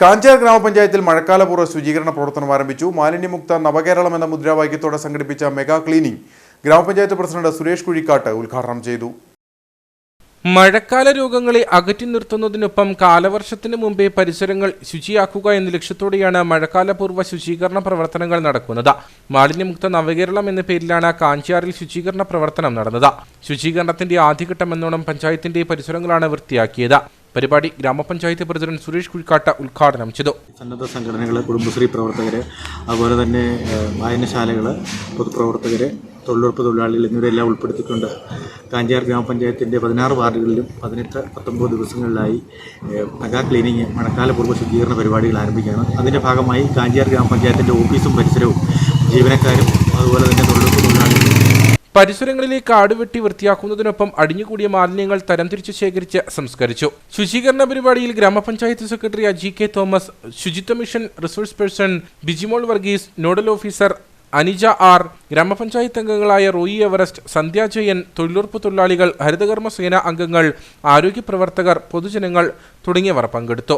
കാഞ്ചാർ ഗ്രാമപഞ്ചായത്തിൽ മഴക്കാലപൂർവ ശുചീകരണ പ്രവർത്തനം ആരംഭിച്ചു. മാലിന്യമുക്ത നവകേരളം എന്ന മുദ്രാവാക്യത്തോടെ സംഘടിപ്പിച്ച മെഗാ ക്ലീനിംഗ് ഗ്രാമപഞ്ചായത്ത് പ്രസിഡന്റ് സുരേഷ് കുഴിക്കാട്ട് ഉദ്ഘാടനം ചെയ്തു. മഴക്കാല രോഗങ്ങളെ അകറ്റി നിർത്തുന്നതിനൊപ്പം കാലവർഷത്തിന് മുമ്പേ പരിസരങ്ങൾ ശുചിയാക്കുക എന്ന ലക്ഷ്യത്തോടെയാണ് മഴക്കാലപൂർവ ശുചീകരണ പ്രവർത്തനങ്ങൾ നടക്കുന്നത്. മാലിന്യമുക്ത നവകേരളം എന്ന പേരിലാണ് കാഞ്ചിയാറിൽ ശുചീകരണ പ്രവർത്തനം നടന്നത്. ശുചീകരണത്തിന്റെ ആദ്യഘട്ടം എന്നോണം പഞ്ചായത്തിന്റെ പരിസരങ്ങളാണ് വൃത്തിയാക്കിയത്. പരിപാടി ഗ്രാമപഞ്ചായത്ത് പ്രസിഡന്റ് സുരേഷ് കുഴിക്കാട്ട ഉദ്ഘാടനം ചെയ്തു. സന്നദ്ധ സംഘടനകൾ കുടുംബശ്രീ പ്രവർത്തകർ അതുപോലെ തന്നെ വായനശാലകൾ പൊതുപ്രവർത്തകർ തൊഴിലുറപ്പ് തൊഴിലാളികൾ എന്നിവരെല്ലാം ഉൾപ്പെടുത്തിക്കൊണ്ട് കാഞ്ചാർ ഗ്രാമപഞ്ചായത്തിന്റെ പതിനാറ് വാർഡുകളിലും പതിനെട്ട് പത്തൊമ്പത് ദിവസങ്ങളിലായി മെഗാ ക്ലീനിങ് മഴക്കാലപൂർവ ശുദ്ധീകരണ പരിപാടികൾ ആരംഭിക്കുകയാണ്. അതിന്റെ ഭാഗമായി കാഞ്ചാർ ഗ്രാമപഞ്ചായത്തിന്റെ ഓഫീസും പരിസരവും ജീവനക്കാരും അതുപോലെ തന്നെ തൊഴിലുറപ്പ് തൊഴിലാളികളും പരിസരങ്ങളിലെ കാട് വെട്ടി വൃത്തിയാക്കുന്നതിനൊപ്പം അടിഞ്ഞുകൂടിയ മാലിന്യങ്ങൾ തരംതിരിച്ച് ശേഖരിച്ച് സംസ്കരിച്ചു. ശുചീകരണ പരിപാടിയിൽ ഗ്രാമപഞ്ചായത്ത് സെക്രട്ടറി അജി കെ തോമസ് ശുചിത്വ mission resource person Bijimol Varghese nodal officer Anija R ഗ്രാമപഞ്ചായത്ത് അംഗങ്ങളായ റോയി എവറസ്റ്റ് സന്ധ്യ ജയൻ തൊഴിലുറപ്പ് തൊഴിലാളികൾ ഹരിതകർമ്മ സേന അംഗങ്ങൾ ആരോഗ്യ പ്രവർത്തകർ പൊതുജനങ്ങൾ തുടങ്ങിയവർ പങ്കെടുത്തു.